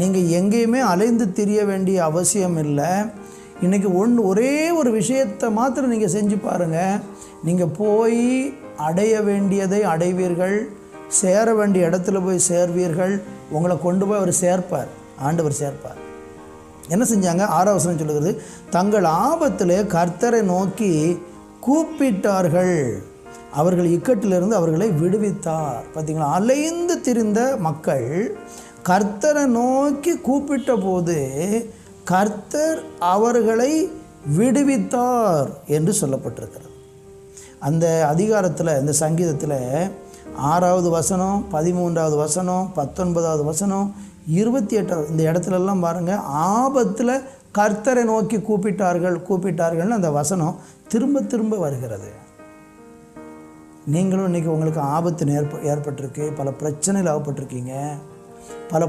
நீங்கள் எங்கேயுமே அலைந்து திரிய வேண்டிய அவசியம் இல்லை. இன்றைக்கி ஒன்று ஒரே ஒரு விஷயத்தை மாத்திரம் நீங்கள் செஞ்சு பாருங்கள் நீங்கள் போய் அடைய வேண்டியதை அடைவீர்கள். சேர வேண்டிய இடத்துல போய் சேர்வீர்கள். உங்களை கொண்டு போய் அவர் சேர்ப்பார். ஆண்டவர் சேர்ப்பார். என்ன செஞ்சாங்க? ஆறாவசனம் சொல்லுகிறது தங்கள் ஆபத்தில் கர்த்தரை நோக்கி கூப்பிட்டார்கள். அவர்கள் இக்கட்டிலிருந்து அவர்களை விடுவித்தார். பார்த்தீங்களா அலைந்து திரிந்த மக்கள் கர்த்தரை நோக்கி கூப்பிட்ட போது கர்த்தர் அவர்களை விடுவித்தார் என்று சொல்லப்பட்டிருக்கிறது. அந்த அதிகாரத்தில் இந்த சங்கீதத்தில் ஆறாவது வசனம் பதிமூன்றாவது வசனம் பத்தொன்பதாவது வசனம் இருபத்தி எட்டாவது இந்த இடத்துலலாம் பாருங்கள் ஆபத்தில் கர்த்தரை நோக்கி கூப்பிட்டார்கள் கூப்பிட்டார்கள்னு அந்த வசனம் திரும்ப திரும்ப வருகிறது. நீங்களும் இன்றைக்கி உங்களுக்கு ஆபத்து ஏற்ப ஏற்பட்டிருக்கு பல பிரச்சனையில் ஆகப்பட்டிருக்கீங்க. பல